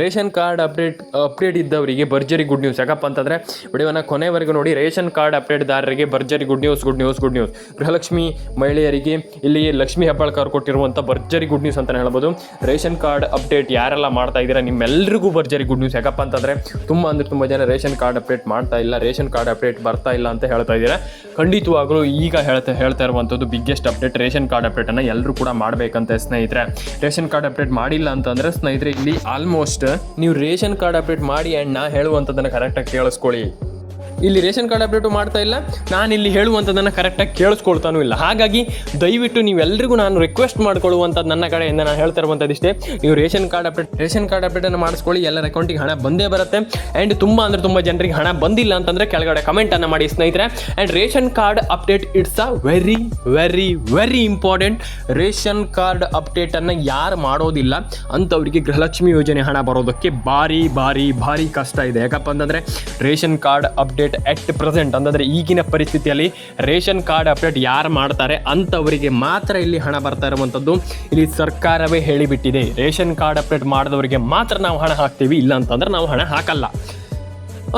Ration card update update ಇದ್ದವರಿಗೆ ಭರ್ಜರಿ good news. ಯಾಕಪ್ಪ ಅಂತಂದರೆ ವಿಡಿಯೋನ ಕೊನೆವರೆಗೂ ನೋಡಿ, ರೇಷನ್ ಕಾರ್ಡ್ ಅಪ್ಡೇಟ್ದಾರರಿಗೆ ಭರ್ಜರಿ good news good news good news. Gruhalakshmi ಮಹಿಳೆಯರಿಗೆ ಇಲ್ಲಿ ಲಕ್ಷ್ಮಿ ಹೆಬ್ಬಾಳ್ಕರ್ ಕೊಟ್ಟಿರುವಂಥ ಭರ್ಜರಿ ಗುಡ್ ನ್ಯೂಸ್ ಅಂತಲೇ ಹೇಳ್ಬೋದು. ರೇಷನ್ ಕಾರ್ಡ್ ಅಪ್ಡೇಟ್ ಯಾರೆಲ್ಲ ಮಾಡ್ತಾ ಇದ್ದೀರಾ ನಿಮ್ಮೆಲ್ಲರಿಗೂ ಭರ್ಜರಿ ಗುಡ್ ನ್ಯೂಸ್. ಯಾಕಪ್ಪ ಅಂತಂದರೆ, ತುಂಬ ಅಂದರೆ ತುಂಬ ಜನ ರೇಷನ್ ಕಾರ್ಡ್ ಅಪ್ಡೇಟ್ ಮಾಡ್ತಾ ಇಲ್ಲ, ರೇಷನ್ ಕಾರ್ಡ್ ಅಪ್ಡೇಟ್ ಬರ್ತಾ ಇಲ್ಲ ಅಂತ ಹೇಳ್ತಾ ಇದ್ದೀರಾ. ಖಂಡಿತವಾಗಲೂ ಈಗ ಹೇಳ್ತಾ ಹೇಳ್ತಾ ಇರುವಂಥದ್ದು ಬಿಗ್ಗೆಸ್ಟ್ ಅಪ್ಡೇಟ್ ರೇಷನ್ ಕಾರ್ಡ್ ಅಪ್ಡೇಟನ್ನು ಎಲ್ಲರೂ ಕೂಡ ಮಾಡಬೇಕಂತ ಸ್ನೇಹಿತರೆ. ರೇಷನ್ ಕಾರ್ಡ್ ಅಪ್ಡೇಟ್ ಮಾಡಿಲ್ಲ ಅಂತಂದರೆ ಸ್ನೇಹಿತರೆ, ಇಲ್ಲಿ ಆಲ್ಮೋಸ್ಟ್ ನೀವು ರೇಷನ್ ಕಾರ್ಡ್ ಅಪ್ಡೇಟ್ ಮಾಡಿ ಆ್ಯಂಡ್ ನಾ ಹೇಳುವಂಥದ್ದನ್ನು ಕರೆಕ್ಟಾಗಿ ಕೇಳಿಸ್ಕೊಳ್ಳಿ. ಇಲ್ಲಿ ರೇಷನ್ ಕಾರ್ಡ್ ಅಪ್ಡೇಟು ಮಾಡ್ತಾ ಇಲ್ಲ. ನಾನು ಇಲ್ಲಿ ಹೇಳುವಂಥದ್ದನ್ನು ಕರೆಕ್ಟಾಗಿ ಕೇಳಿಸ್ಕೊಳ್ತಾನೂ ಇಲ್ಲ. ಹಾಗಾಗಿ ದಯವಿಟ್ಟು ನೀವೆಲ್ಲರಿಗೂ ನಾನು ರಿಕ್ವೆಸ್ಟ್ ಮಾಡ್ಕೊಳ್ಳುವಂಥದ್ದು ನನ್ನ ಕಡೆಯಿಂದ ನಾನು ಹೇಳ್ತಾ ಇರುವಂಥದ್ದು ಇಷ್ಟೇ. ನೀವು ration card update ration card ಅಪ್ಡೇಟನ್ನು ಮಾಡಿಸ್ಕೊಳ್ಳಿ. ಎಲ್ಲರ ಅಕೌಂಟಿಗೆ ಹಣ ಬಂದೇ ಬರುತ್ತೆ. ಆ್ಯಂಡ್ ತುಂಬ ಅಂದರೆ ತುಂಬ ಜನರಿಗೆ ಹಣ ಬಂದಿಲ್ಲ ಅಂತಂದರೆ ಕೆಳಗಡೆ ಕಮೆಂಟನ್ನು ಮಾಡಿ ಸ್ನೇಹಿತರೆ. And ration card update it's a very very very important ration card ಅಪ್ಡೇಟನ್ನು ಯಾರು ಮಾಡೋದಿಲ್ಲ. ಅಂಥವರಿಗೆ ಗೃಹಲಕ್ಷ್ಮಿ ಯೋಜನೆ ಹಣ ಬರೋದಕ್ಕೆ ಭಾರಿ ಭಾರಿ ಭಾರಿ ಕಷ್ಟ ಇದೆ. ಯಾಕಪ್ಪ ಅಂತಂದರೆ ration card update at present ಅಂತಂದರೆ ಈಗಿನ ಪರಿಸ್ಥಿತಿಯಲ್ಲಿ ರೇಷನ್ ಕಾರ್ಡ್ ಅಪ್ಡೇಟ್ ಯಾರು ಮಾಡ್ತಾರೆ ಅಂಥವರಿಗೆ ಮಾತ್ರ ಇಲ್ಲಿ ಹಣ ಬರ್ತಾ ಇರುವಂಥದ್ದು ಇಲ್ಲಿ ಸರ್ಕಾರವೇ ಹೇಳಿಬಿಟ್ಟಿದೆ. ರೇಷನ್ ಕಾರ್ಡ್ ಅಪ್ಡೇಟ್ ಮಾಡಿದವರಿಗೆ ಮಾತ್ರ ನಾವು ಹಣ ಹಾಕ್ತೀವಿ. ಇಲ್ಲ ಅಂತಂದ್ರೆ ನಾವು ಹಣ ಹಾಕಲ್ಲ.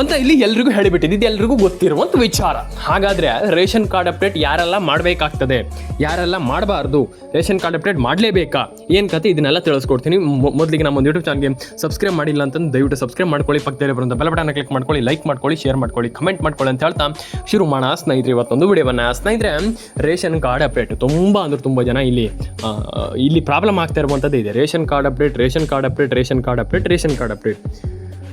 ಅಂತ ಇಲ್ಲಿ ಎಲ್ರಿಗೂ ಹೇಳಿಬಿಟ್ಟಿದ್ದು. ಇದು ಎಲ್ರಿಗೂ ಗೊತ್ತಿರುವಂಥ ವಿಚಾರ. ಹಾಗಾದರೆ ರೇಷನ್ ಕಾರ್ಡ್ ಅಪ್ಡೇಟ್ ಯಾರೆಲ್ಲ ಮಾಡಬೇಕಾಗ್ತದೆ? ಯಾರೆಲ್ಲ ಮಾಡಬಾರ್ದು? ರೇಷನ್ ಕಾರ್ಡ್ ಅಪ್ಡೇಟ್ ಮಾಡಲೇಬೇಕಾ? ಏನು ಕತೆ ಇದನ್ನೆಲ್ಲ ತಿಳಿಸ್ಕೊಡ್ತೀನಿ. ಮೊದಲಿಗೆ ನಮ್ಮ ಒಂದು ಯೂಟ್ಯೂಬ್ ಚಾನಲ್ಗೆ ಸಬ್ಸ್ಕ್ರೈಬ್ ಮಾಡಿಲ್ಲ ಅಂತಂದು ದಯವಿಟ್ಟು ಸಬ್ಸ್ಕ್ರೈಬ್ ಮಾಡ್ಕೊಳ್ಳಿ. ಪಕ್ಕದಲ್ಲಿ ಬರುವಂಥ ಬೆಲ್ ಬಟನ್ ಕ್ಲಿಕ್ ಮಾಡ್ಕೊಳ್ಳಿ. ಲೈಕ್ ಮಾಡ್ಕೊಳ್ಳಿ ಶೇರ್ ಮಾಡ್ಕೊಳ್ಳಿ ಕಮೆಂಟ್ ಮಾಡ್ಕೊಳ್ಳಿ ಅಂತ ಹೇಳ್ತಾ ಶುರು ಮಾಡೋಣ ಸ್ನೇಹಿತರೆ ಇವತ್ತೊಂದು ವಿಡಿಯೋವನ್ನು. ಸ್ನೇಹಿತರೆ, ರೇಷನ್ ಕಾರ್ಡ್ ಅಪ್ಡೇಟ್ ತುಂಬ ಅಂದ್ರೆ ತುಂಬ ಜನ ಇಲ್ಲಿ ಇಲ್ಲಿ ಪ್ರಾಬ್ಲಮ್ ಆಗ್ತಾ ಇರುವಂಥದ್ದು ಇದೆ. Ration card update, ration card update, ration card update, ration card update.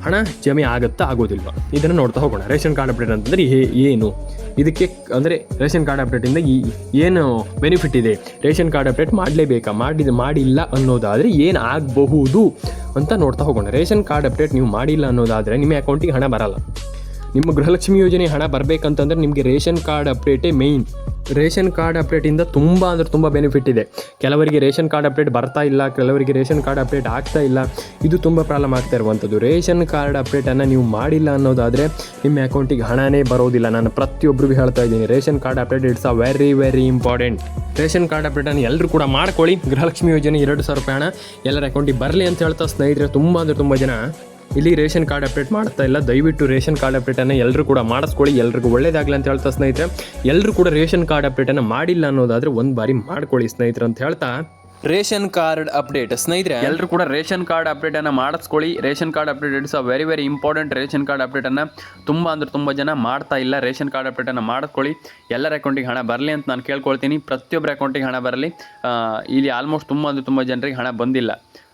ಹಣ ಜಮೆ ಆಗುತ್ತಾ ಆಗೋದಿಲ್ವ? ಇದನ್ನು ನೋಡ್ತಾ ಹೋಗೋಣ. ರೇಷನ್ ಕಾರ್ಡ್ ಅಪ್ಡೇಟ್ ಅಂತಂದರೆ ಹೇ ಏನು? ಇದಕ್ಕೆ ಅಂದರೆ ರೇಷನ್ ಕಾರ್ಡ್ ಅಪ್ಡೇಟಿಂದ ಈ ಏನು ಬೆನಿಫಿಟ್ ಇದೆ? ರೇಷನ್ ಕಾರ್ಡ್ ಅಪ್ಡೇಟ್ ಮಾಡಲೇಬೇಕಾ? ಮಾಡಿದ, ಮಾಡಿಲ್ಲ ಅನ್ನೋದಾದರೆ ಏನು ಆಗಬಹುದು ಅಂತ ನೋಡ್ತಾ ಹೋಗೋಣ. ರೇಷನ್ ಕಾರ್ಡ್ ಅಪ್ಡೇಟ್ ನೀವು ಮಾಡಿಲ್ಲ ಅನ್ನೋದಾದರೆ ನಿಮ್ಮ ಅಕೌಂಟಿಗೆ ಹಣ ಬರಲ್ಲ. ನಿಮ್ಮ ಗೃಹಲಕ್ಷ್ಮಿ ಯೋಜನೆ ಹಣ ಬರಬೇಕಂತಂದ್ರೆ ನಿಮಗೆ ರೇಷನ್ ಕಾರ್ಡ್ ಅಪ್ಡೇಟೇ ಮೇಯ್ನ್ ರೇಷನ್ ಕಾರ್ಡ್ ಅಪ್ಡೇಟಿಂದ ತುಂಬ ಅಂದರೆ ತುಂಬ ಬೆನಿಫಿಟ್ ಇದೆ. ಕೆಲವರಿಗೆ ರೇಷನ್ ಕಾರ್ಡ್ ಅಪ್ಡೇಟ್ ಬರ್ತಾ ಇಲ್ಲ, ಕೆಲವರಿಗೆ ರೇಷನ್ ಕಾರ್ಡ್ ಅಪ್ಡೇಟ್ ಆಗ್ತಾ ಇಲ್ಲ. ಇದು ತುಂಬ ಪ್ರಾಬ್ಲಮ್ ಆಗ್ತಾ ಇರುವಂಥದ್ದು ರೇಷನ್ ಕಾರ್ಡ್ ಅಪ್ಡೇಟನ್ನು ನೀವು ಮಾಡಿಲ್ಲ ಅನ್ನೋದಾದರೆ ನಿಮ್ಮ ಅಕೌಂಟಿಗೆ ಹಣನೇ ಬರೋದಿಲ್ಲ. ನಾನು ಪ್ರತಿಯೊಬ್ಬರಿಗೂ ಹೇಳ್ತಾ ಇದ್ದೀನಿ, ration card update it's a very very important ration card ಅಪ್ಡೇಟನ್ನು ಎಲ್ಲರೂ ಕೂಡ ಮಾಡ್ಕೊಳ್ಳಿ. ಗೃಹಲಕ್ಷ್ಮಿ ಯೋಜನೆ ಎರಡು ಸಾವಿರ ರೂಪಾಯಿ ಹಣ ಎಲ್ಲರ ಅಕೌಂಟಿಗೆ ಬರಲಿ ಅಂತ ಹೇಳ್ತಾ ಸ್ನೇಹಿತರೆ, ತುಂಬ ಅಂದರೆ ತುಂಬ ಜನ ಇಲ್ಲಿ ರೇಷನ್ ಕಾರ್ಡ್ ಅಪ್ಡೇಟ್ ಮಾಡ್ತಾ ಇಲ್ಲ. ದಯವಿಟ್ಟು ರೇಷನ್ ಕಾರ್ಡ್ ಅಪ್ಡೇಟನ್ನು ಎಲ್ಲರೂ ಕೂಡ ಮಾಡಿಸ್ಕೊಳ್ಳಿ. ಎಲ್ರಿಗೂ ಒಳ್ಳೇದಾಗಲಿ ಅಂತ ಹೇಳ್ತಾ ಸ್ನೇಹಿತರೆ. ಎಲ್ಲರೂ ಕೂಡ ರೇಷನ್ ಕಾರ್ಡ್ ಅಪ್ಡೇಟನ್ನು ಮಾಡಿಲ್ಲ ಅನ್ನೋದಾದರೆ ಒಂದು ಬಾರಿ ಮಾಡ್ಕೊಳ್ಳಿ ಸ್ನೇಹಿತರೆ ಅಂತ ಹೇಳ್ತಾ. ರೇಷನ್ ಕಾರ್ಡ್ ಅಪ್ಡೇಟ್ ಸ್ನೇಹಿತರೆ. ಎಲ್ಲರೂ ಕೂಡ ರೇಷನ್ ಕಾರ್ಡ್ ಅಪ್ಡೇಟನ್ನು ಮಾಡಿಸ್ಕೊಳ್ಳಿ. Ration card update it's a very very important ration card ಅಪ್ಡೇಟನ್ನು ತುಂಬ ಅಂದ್ರೆ ತುಂಬ ಜನ ಮಾಡ್ತಾ ಇಲ್ಲ. ರೇಷನ್ ಕಾರ್ಡ್ ಅಪ್ಡೇಟನ್ನು ಮಾಡಿಸ್ಕೊಳ್ಳಿ. ಎಲ್ಲರ ಅಕೌಂಟಿಗೆ ಹಣ ಬರಲಿ ಅಂತ ನಾನು ಕೇಳ್ಕೊಳ್ತೀನಿ. ಪ್ರತಿಯೊಬ್ಬರ ಅಕೌಂಟಿಗೆ ಹಣ ಬರಲಿ. ಇಲ್ಲಿ ಆಲ್ಮೋಸ್ಟ್ ತುಂಬ ಅಂದ್ರೆ ತುಂಬ ಜನರಿಗೆ ಹಣ ಬಂದಿಲ್ಲ.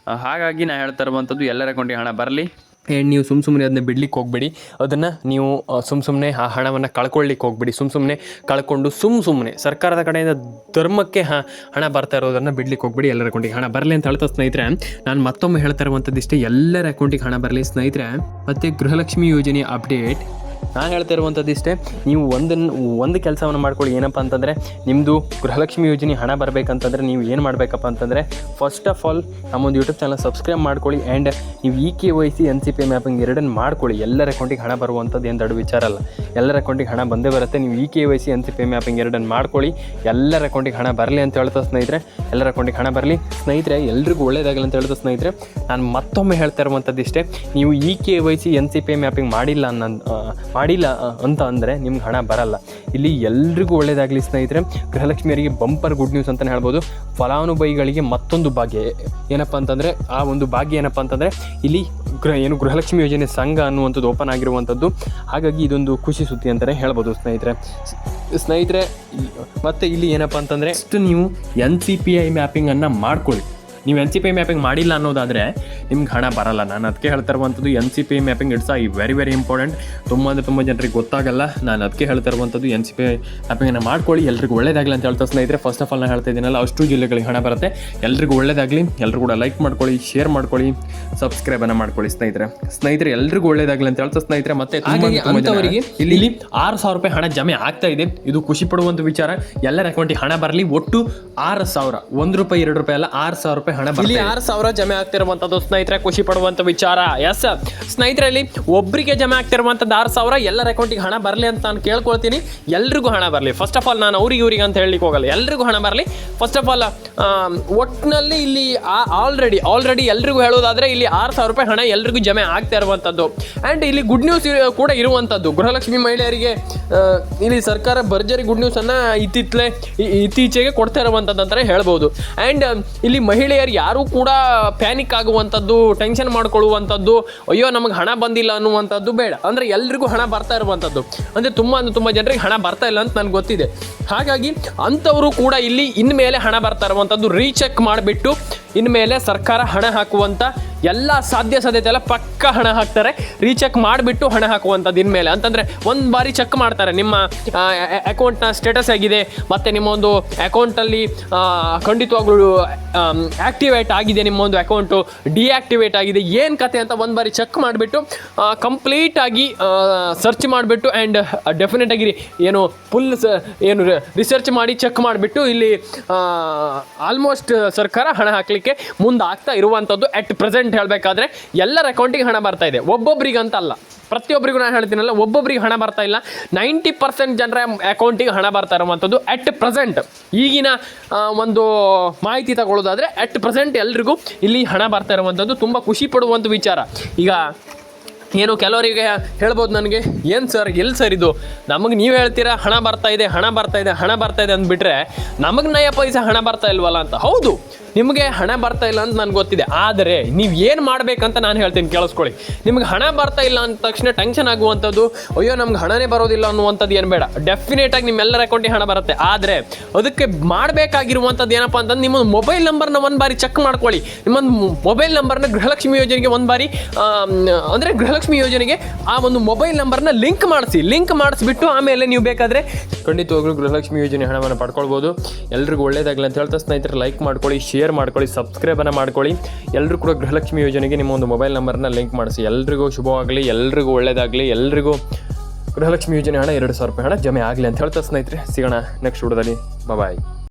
ಹಾಗಾಗಿ ನಾನು ಹೇಳ್ತಾ ಇರುವಂಥದ್ದು, ಎಲ್ಲರ ಅಕೌಂಟಿಗೆ ಹಣ ಬರಲಿ. ಆ್ಯಂಡ್ ನೀವು ಸುಮ್ಮ ಸುಮ್ಮನೆ ಅದನ್ನ ಬಿಡ್ಲಿಕ್ಕೆ ಹೋಗಬೇಡಿ. ಅದನ್ನು ನೀವು ಸುಮ್ಮ ಸುಮ್ಮನೆ ಆ ಹಣವನ್ನು ಕಳ್ಕೊಳ್ಳಿಕ್ಕೆ ಹೋಗ್ಬೇಡಿ. ಸುಮ್ಮ ಸುಮ್ಮನೆ ಕಳ್ಕೊಂಡು ಸುಮ್ಮ ಸುಮ್ಮನೆ ಸರ್ಕಾರದ ಕಡೆಯಿಂದ ಧರ್ಮಕ್ಕೆ, ಹ, ಹಣ ಬರ್ತಾ ಇರೋದನ್ನು ಬಿಡ್ಲಿಕ್ಕೆ ಹೋಗ್ಬೇಡಿ, ಎಲ್ಲರ ಅಕೌಂಟಿಗೆ ಹಣ ಬರಲಿ ಅಂತ ಹೇಳ್ತಾ ಸ್ನೇಹಿತರೆ. ನಾನು ಮತ್ತೊಮ್ಮೆ ಹೇಳ್ತಾ ಇರುವಂಥದ್ದು ಇಷ್ಟೇ ಎಲ್ಲರ ಅಕೌಂಟಿಗೆ ಹಣ ಬರಲಿ ಸ್ನೇಹಿತರೆ. ಮತ್ತು ಗೃಹಲಕ್ಷ್ಮಿ ಯೋಜನೆ ಅಪ್ಡೇಟ್. ನಾನು ಹೇಳ್ತಾ ಇರುವಂಥದ್ದು ಇಷ್ಟೇ ನೀವು ಒಂದನ್ನು ಒಂದು ಕೆಲಸವನ್ನು ಮಾಡ್ಕೊಳ್ಳಿ. ಏನಪ್ಪ ಅಂತಂದರೆ ನಿಮ್ಮದು ಗೃಹಲಕ್ಷ್ಮಿ ಯೋಜನೆ ಹಣ ಬರಬೇಕಂತಂದರೆ ನೀವು ಏನು ಮಾಡಬೇಕಪ್ಪ ಅಂತಂದರೆ ಫಸ್ಟ್ ಆಫ್ ಆಲ್ ನಮ್ಮೊಂದು ಯೂಟ್ಯೂಬ್ ಚಾನಲ್ ಸಬ್ಸ್ಕ್ರೈಬ್ ಮಾಡ್ಕೊಳ್ಳಿ ಆ್ಯಂಡ್ ನೀವು E K Y C N C P mapping ಎರಡನ್ನು ಮಾಡ್ಕೊಳ್ಳಿ. ಎಲ್ಲರ ಅಕೌಂಟಿಗೆ ಹಣ ಬರುವಂಥದ್ದು ಏನು ದೊಡ್ಡ ವಿಚಾರ ಅಲ್ಲ. ಎಲ್ಲರ ಅಕೌಂಟಿಗೆ ಹಣ ಬಂದೇ ಬರುತ್ತೆ. ನೀವು E K Y C N C P mapping ಎರಡನ್ನು ಮಾಡ್ಕೊಳ್ಳಿ. ಎಲ್ಲರ ಅಕೌಂಟಿಗೆ ಹಣ ಬರಲಿ ಅಂತ ಹೇಳ್ತಾ ಸ್ನೇಹಿತರೆ ಎಲ್ಲರ ಅಕೌಂಟಿಗೆ ಹಣ ಬರಲಿ. ಸ್ನೇಹಿತರೆ ಎಲ್ರಿಗೂ ಒಳ್ಳೇದಾಗಲಿ ಅಂತ ಹೇಳ್ತಾ ಸ್ನೇಹಿತರೆ ನಾನು ಮತ್ತೊಮ್ಮೆ ಹೇಳ್ತಾ ಇರುವಂಥದ್ದು ಇಷ್ಟೇ ನೀವು E K Y C N C P mapping ಮಾಡಿಲ್ಲ ಅನ್ನೋ ಆ, ಮಾಡಿಲ್ಲ ಅಂತ ಅಂದರೆ ನಿಮ್ಗೆ ಹಣ ಬರಲ್ಲ. ಇಲ್ಲಿ ಎಲ್ರಿಗೂ ಒಳ್ಳೆಯದಾಗಲಿ ಸ್ನೇಹಿತರೆ. ಗೃಹಲಕ್ಷ್ಮಿಯರಿಗೆ ಬಂಪರ್ ಗುಡ್ ನ್ಯೂಸ್ ಅಂತಲೇ ಹೇಳ್ಬೋದು. ಫಲಾನುಭವಿಗಳಿಗೆ ಮತ್ತೊಂದು ಭಾಗ್ಯ. ಏನಪ್ಪ ಅಂತಂದರೆ, ಆ ಒಂದು ಭಾಗ್ಯ ಏನಪ್ಪ ಅಂತಂದರೆ, ಇಲ್ಲಿ ಗೃಹ, ಏನು ಗೃಹಲಕ್ಷ್ಮಿ ಯೋಜನೆ ಸಂಘ ಅನ್ನುವಂಥದ್ದು ಓಪನ್ ಆಗಿರುವಂಥದ್ದು. ಹಾಗಾಗಿ ಇದೊಂದು ಖುಷಿ ಸುದ್ದಿ ಅಂತಲೇ ಹೇಳ್ಬೋದು ಸ್ನೇಹಿತರೆ. ಸ್ನೇಹಿತರೆ ಮತ್ತು ಇಲ್ಲಿ ಏನಪ್ಪ ಅಂತಂದರೆ ಇಷ್ಟು ನೀವು ಎನ್ ಸಿ ಪಿ ಐ ಮ್ಯಾಪಿಂಗನ್ನು ಮಾಡ್ಕೊಳ್ಳಿ. ನೀವು ಎನ್ ಸಿ ಪಿ ಮ್ಯಾಪಿಂಗ್ ಮಾಡಿಲ್ಲ ಅನ್ನೋದಾದರೆ ನಿಮ್ಗೆ ಹಣ ಬರಲ್ಲ. ನಾನು ಅದಕ್ಕೆ ಹೇಳ್ತಾ ಇರುವಂಥದ್ದು N C P mapping it's a very very important ತುಂಬ ಅಂದರೆ ತುಂಬ ಜನರಿಗೆ ಗೊತ್ತಾಗಲ್ಲ. ನಾನು ಅದಕ್ಕೆ ಹೇಳ್ತಾ ಇರುವಂಥದ್ದು ಎನ್ ಸಿ ಪಿ ಮ್ಯಾಪಿಂಗನ್ನು ಮಾಡ್ಕೊಳ್ಳಿ. ಎಲ್ರಿಗೂ ಒಳ್ಳೇದಾಗಲಿ ಅಂತ ಹೇಳ್ತಾ ಸ್ನೇಹಿತರೆ ಫಸ್ಟ್ ಆಫ್ ಆಲ್ ನಾನು ಹೇಳ್ತಾ ಇದ್ದೀನಲ್ಲ ಅಷ್ಟು ಜಿಲ್ಲೆಗಳಿಗೆ ಹಣ ಬರುತ್ತೆ. ಎಲ್ರಿಗೂ ಒಳ್ಳೇದಾಗಲಿ. ಎಲ್ಲರೂ ಕೂಡ ಲೈಕ್ ಮಾಡ್ಕೊಳ್ಳಿ ಶೇರ್ ಮಾಡ್ಕೊಳ್ಳಿ ಸಬ್ಸ್ಕ್ರೈಬನ್ನು ಮಾಡ್ಕೊಳ್ಳಿ ಸ್ನೇಹಿತರೆ. ಸ್ನೇಹಿತರೆ ಎಲ್ರಿಗೂ ಒಳ್ಳೇದಾಗಲಿ ಅಂತ ಹೇಳ್ತಾ ಸ್ನೇಹಿತರೆ ಮತ್ತೆ ಅಂಥವರಿಗೆ ಇಲ್ಲಿ ಆರು ಸಾವಿರ ರೂಪಾಯಿ ಹಣ ಜಮೆ ಆಗ್ತಾ ಇದೆ. ಇದು ಖುಷಿ ಪಡುವಂಥ ವಿಚಾರ. ಎಲ್ಲರ ಅಕೌಂಟಿಗೆ ಹಣ ಬರಲಿ. ಒಟ್ಟು ಆರು ಸಾವಿರ ಒಂದು ರೂಪಾಯಿ ಎರಡು ರೂಪಾಯಿ ಅಲ್ಲ ಆರು ಸಾವಿರ ರೂಪಾಯಿ ರೂಪಾಯಿ ಹಣ ಇಲ್ಲಿ ಆರು ಸಾವಿರ ಜಮೆ ಆಗ್ತಿರುವಂತದ್ದು ಸ್ನೇಹಿತರೆ ಖುಷಿ ಪಡುವಂತ ವಿಚಾರ. ಎಸ್ ಸ್ನೇಹಿತರಲ್ಲಿ ಒಬ್ಬರಿಗೆ ಜಮೆ ಆಗ್ತಿರುವಂತದ್ದು ಆರು ಸಾವಿರ ಎಲ್ಲರ ಅಕೌಂಟಿಗೆ ಹಣ ಬರಲಿ ಅಂತ ನಾನು ಕೇಳ್ಕೊಳ್ತೀನಿ. ಎಲ್ರಿಗೂ ಹಣ ಬರಲಿ. ಫಸ್ಟ್ ಆಫ್ ಆಲ್ ನಾನು ಅವ್ರಿಗೆ ಇವ್ರಿಗೆ ಅಂತ ಹೇಳಲಿಕ್ಕೆ ಹೋಗಲ್ಲ. ಎಲ್ರಿಗೂ ಹಣ ಬರಲಿ. ಫಸ್ಟ್ ಆಫ್ ಆಲ್ ಒಟ್ಟಿನಲ್ಲಿ ಇಲ್ಲಿ ಆಲ್ರೆಡಿ ಆಲ್ರೆಡಿ ಎಲ್ರಿಗೂ ಹೇಳೋದಾದ್ರೆ ಇಲ್ಲಿ ಆರು ಸಾವಿರ ರೂಪಾಯಿ ಹಣ ಎಲ್ರಿಗೂ ಜಮೆ ಆಗ್ತಾ ಇರುವಂಥದ್ದು. ಆ್ಯಂಡ್ ಇಲ್ಲಿ ಗುಡ್ ನ್ಯೂಸ್ ಕೂಡ ಇರುವಂಥದ್ದು. ಗೃಹಲಕ್ಷ್ಮಿ ಮಹಿಳೆಯರಿಗೆ ಇಲ್ಲಿ ಸರ್ಕಾರ ಭರ್ಜರಿ ಗುಡ್ ನ್ಯೂಸನ್ನು ಇತ್ತಿತ್ತಲೇ ಇತ್ತೀಚೆಗೆ ಕೊಡ್ತಾ ಇರುವಂಥದ್ದು ಅಂತಲೇ ಹೇಳ್ಬೋದು. ಆ್ಯಂಡ್ ಇಲ್ಲಿ ಮಹಿಳೆಯರು ಯಾರೂ ಕೂಡ ಪ್ಯಾನಿಕ್ ಆಗುವಂಥದ್ದು ಟೆನ್ಷನ್ ಮಾಡ್ಕೊಳ್ಳುವಂಥದ್ದು, ಅಯ್ಯೋ ನಮಗೆ ಹಣ ಬಂದಿಲ್ಲ ಅನ್ನುವಂಥದ್ದು ಬೇಡ. ಅಂದರೆ ಎಲ್ರಿಗೂ ಹಣ ಬರ್ತಾ ಇರುವಂಥದ್ದು. ಅಂದರೆ ತುಂಬ ಅಂದ್ರೆ ತುಂಬ ಜನರಿಗೆ ಹಣ ಬರ್ತಾ ಇಲ್ಲ ಅಂತ ನನಗೆ ಗೊತ್ತಿದೆ. ಹಾಗಾಗಿ ಅಂಥವರು ಕೂಡ ಇಲ್ಲಿ ಇನ್ಮೇಲೆ ಹಣ ಬರ್ತಾ ಇರುವಂಥದ್ದು ರೀಚೆಕ್ ಮಾಡಿಬಿಟ್ಟು ಇನ್ಮೇಲೆ ಸರ್ಕಾರ ಹಣ ಹಾಕುವಂಥ ಎಲ್ಲ ಸಾಧ್ಯ ಸಾಧ್ಯತೆ ಎಲ್ಲ ಪಕ್ಕ ಹಣ ಹಾಕ್ತಾರೆ. ರೀಚೆಕ್ ಮಾಡಿಬಿಟ್ಟು ಹಣ ಹಾಕುವಂಥದ್ದು ಇನ್ಮೇಲೆ. ಅಂತಂದರೆ ಒಂದು ಬಾರಿ ಚೆಕ್ ಮಾಡ್ತಾರೆ. ನಿಮ್ಮ ಅಕೌಂಟ್ನ ಸ್ಟೇಟಸ್ ಆಗಿದೆ ಮತ್ತು ನಿಮ್ಮ ಒಂದು ಅಕೌಂಟಲ್ಲಿ ಖಂಡಿತವಾಗ್ಲೂ ಆ್ಯಕ್ಟಿವೇಟ್ ಆಗಿದೆ ನಿಮ್ಮ ಒಂದು ಅಕೌಂಟು ಡಿಆಕ್ಟಿವೇಟ್ ಆಗಿದೆ, ಏನು ಕತೆ ಅಂತ ಒಂದು ಬಾರಿ ಚೆಕ್ ಮಾಡಿಬಿಟ್ಟು ಕಂಪ್ಲೀಟಾಗಿ ಸರ್ಚ್ ಮಾಡಿಬಿಟ್ಟು ಆ್ಯಂಡ್ ಡೆಫಿನೆಟ್ ಆಗಿರಿ ಏನು ಫುಲ್ ಏನು ರಿಸರ್ಚ್ ಮಾಡಿ ಚೆಕ್ ಮಾಡಿಬಿಟ್ಟು ಇಲ್ಲಿ ಆಲ್ಮೋಸ್ಟ್ ಸರ್ಕಾರ ಹಣ ಹಾಕಲಿಕ್ಕೆ ಮುಂದೆ ಆಗ್ತಾ ಇರುವಂಥದ್ದು ಅಟ್ ಪ್ರೆಸೆಂಟ್ ಹೇಳಬೇಕಾದ್ರೆ ಎಲ್ಲರ ಅಕೌಂಟಿಗೆ ಹಣ ಬರ್ತಾ ಇದೆ. ಒಬ್ಬೊಬ್ರಿಗೆ ಅಂತ ಅಲ್ಲ ಪ್ರತಿಯೊಬ್ಬರಿಗೂ ನಾನು ಹೇಳ್ತೀನಲ್ಲ ಒಬ್ಬೊಬ್ಬರಿಗೆ ಹಣ ಬರ್ತಾ ಇಲ್ಲ. ನೈಂಟಿ ಪರ್ಸೆಂಟ್ ಜನರ ಅಕೌಂಟಿಗೆ ಹಣ ಬರ್ತಾ ಇರುವಂಥದ್ದು ಅಟ್ ಪ್ರೆಸೆಂಟ್ ಈಗಿನ ಒಂದು ಮಾಹಿತಿ ತಗೊಳ್ಳೋದಾದರೆ ಅಟ್ ಪ್ರೆಸೆಂಟ್ ಎಲ್ರಿಗೂ ಇಲ್ಲಿ ಹಣ ಬರ್ತಾ ಇರುವಂಥದ್ದು ತುಂಬ ಖುಷಿ ಪಡುವಂಥ ವಿಚಾರ. ಈಗ ಏನು ಕೆಲವರಿಗೆ ಹೇಳ್ಬೋದು ನನಗೆ? ಏನು ಸರ್ ಎಲ್ಲಿ ಸರ್ ಇದು? ನಮಗೆ ನೀವು ಹೇಳ್ತೀರಾ, ಹಣ ಬರ್ತಾ ಇದೆ, ಹಣ ಬರ್ತಾ ಇದೆ, ಹಣ ಬರ್ತಾ ಇದೆ ಅಂದ್ಬಿಟ್ರೆ ನಮಗೆ ನಯ ಪೈಸೆ ಹಣ ಬರ್ತಾ ಇಲ್ವಲ್ಲ ಅಂತ. ಹೌದು. ನಿಮಗೆ ಹಣ ಬರ್ತಾ ಇಲ್ಲ ಅಂತ ನನಗೆ ಗೊತ್ತಿದೆ. ಆದರೆ ನೀವು ಏನು ಮಾಡಬೇಕಂತ ನಾನು ಹೇಳ್ತೀನಿ, ಕೇಳಿಸ್ಕೊಳ್ಳಿ. ನಿಮ್ಗೆ ಹಣ ಬರ್ತಾ ಇಲ್ಲ ಅಂದ ತಕ್ಷಣ ಟೆನ್ಷನ್ ಆಗುವಂಥದ್ದು, ಅಯ್ಯೋ ನಮ್ಗೆ ಹಣನೇ ಬರೋದಿಲ್ಲ ಅನ್ನುವಂಥದ್ದು ಏನು ಬೇಡ. ಡೆಫಿನೇಟಾಗಿ ನಿಮ್ಮೆಲ್ಲರ ಅಕೌಂಟಿಗೆ ಹಣ ಬರುತ್ತೆ. ಆದರೆ ಅದಕ್ಕೆ ಮಾಡಬೇಕಾಗಿರುವಂಥದ್ದು ಏನಪ್ಪ ಅಂತಂದ್ರೆ ನಿಮ್ಮ ಮೊಬೈಲ್ ನಂಬರ್ನ ಒಂದು ಬಾರಿ ಚೆಕ್ ಮಾಡ್ಕೊಳ್ಳಿ. ನಿಮ್ಮ ಮೊಬೈಲ್ ನಂಬರ್ನ ಗೃಹಲಕ್ಷ್ಮಿ ಯೋಜನೆಗೆ ಒಂದು ಬಾರಿ ಅಂದರೆ ಗೃಹಲಕ್ಷ್ಮಿ ಯೋಜನೆಗೆ ಆ ಒಂದು ಮೊಬೈಲ್ ನಂಬರ್ನ ಲಿಂಕ್ ಮಾಡಿಸಿ. ಲಿಂಕ್ ಮಾಡಿಸ್ಬಿಟ್ಟು ಆಮೇಲೆ ನೀವು ಬೇಕಾದರೆ ಖಂಡಿತವಾಗ್ಲೂ ಗೃಹಲಕ್ಷ್ಮಿ ಯೋಜನೆ ಹಣವನ್ನು ಪಡ್ಕೊಳ್ಬೋದು. ಎಲ್ರಿಗೂ ಒಳ್ಳೇದಾಗಲಿ ಅಂತ ಹೇಳ್ತಾ ಸ್ನೇಹಿತರೆ ಲೈಕ್ ಮಾಡ್ಕೊಳ್ಳಿ ಶೇರ್ ಮಾಡ್ಕೊಳ್ಳಿ ಸಬ್ಸ್ಕ್ರೈಬನ್ನು ಮಾಡ್ಕೊಳ್ಳಿ. ಎಲ್ಲರೂ ಕೂಡ ಗೃಹಲಕ್ಷ್ಮಿ ಯೋಜನೆಗೆ ನಿಮ್ಮ ಒಂದು ಮೊಬೈಲ್ ನಂಬರ್ನ ಲಿಂಕ್ ಮಾಡಿಸಿ. ಎಲ್ರಿಗೂ ಶುಭವಾಗಲಿ, ಎಲ್ರಿಗೂ ಒಳ್ಳೆಯದಾಗಲಿ ಎಲ್ರಿಗೂ ಗೃಹಲಕ್ಷ್ಮಿ ಯೋಜನೆ ಹಣ ಎರಡು ಸಾವಿರ ರೂಪಾಯಿ ಹಣ ಜಮೆ ಆಗಲಿ ಅಂತ ಹೇಳ್ತಾ ಸ್ನೇಹಿತರೆ, ಸಿಗೋಣ ನೆಕ್ಸ್ಟ್ ವಿಡಿಯೋದಲ್ಲಿ. ಬಾಯ್